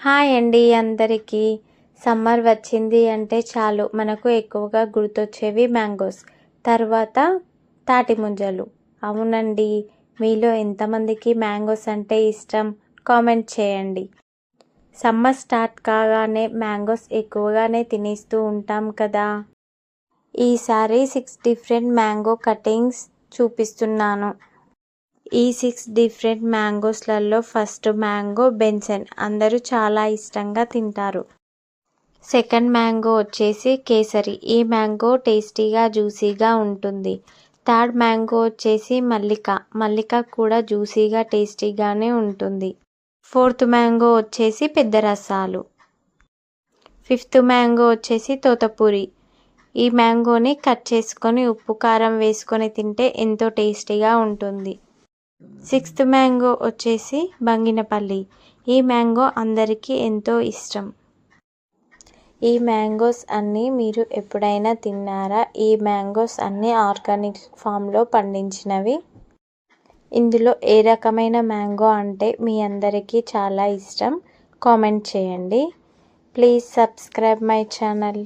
Hi అండి అందరికీ. Summer వచ్చింది అంటే చాలు. మనకు ఎక్కువగా గుర్తొచ్చేవి మ్యాంగోస్. తర్వాత తాటి ముంజలు. అవునండి మీలో ఎంతమందికి మ్యాంగోస్ అంటే ఇష్టం? కామెంట్ చేయండి. సమ్మర్ స్టార్ట్ కాగానే మ్యాంగోస్ ఎక్కువగానే తినేస్తూ ఉంటాం కదా. ఈసారి సిక్స్ డిఫరెంట్ మ్యాంగో కటింగ్స్ చూపిస్తున్నాను. ఈ సిక్స్ డిఫరెంట్ మ్యాంగోస్లలో ఫస్ట్ మ్యాంగో బెన్సన్. అందరూ చాలా ఇష్టంగా తింటారు. సెకండ్ మ్యాంగో వచ్చేసి కేసరి. ఈ మ్యాంగో టేస్టీగా జ్యూసీగా ఉంటుంది. థర్డ్ మ్యాంగో వచ్చేసి మల్లిక. మల్లిక కూడా జ్యూసీగా టేస్టీగానే ఉంటుంది. ఫోర్త్ మ్యాంగో వచ్చేసి పెద్ద రసాలు. ఫిఫ్త్ మ్యాంగో వచ్చేసి తోతపూరి ఈ మ్యాంగోని కట్ చేసుకొని ఉప్పు కారం వేసుకొని తింటే ఎంతో టేస్టీగా ఉంటుంది. సిక్స్త్ మ్యాంగో వచ్చేసి బంగినపల్లి. ఈ మ్యాంగో అందరికీ ఎంతో ఇష్టం. ఈ మ్యాంగోస్ అన్నీ మీరు ఎప్పుడైనా తిన్నారా? ఈ మ్యాంగోస్ అన్నీ ఆర్గానిక్ ఫామ్లో పండించినవి. ఇందులో ఏ రకమైన మ్యాంగో అంటే మీ అందరికీ చాలా ఇష్టం? కామెంట్ చేయండి. Please subscribe my channel.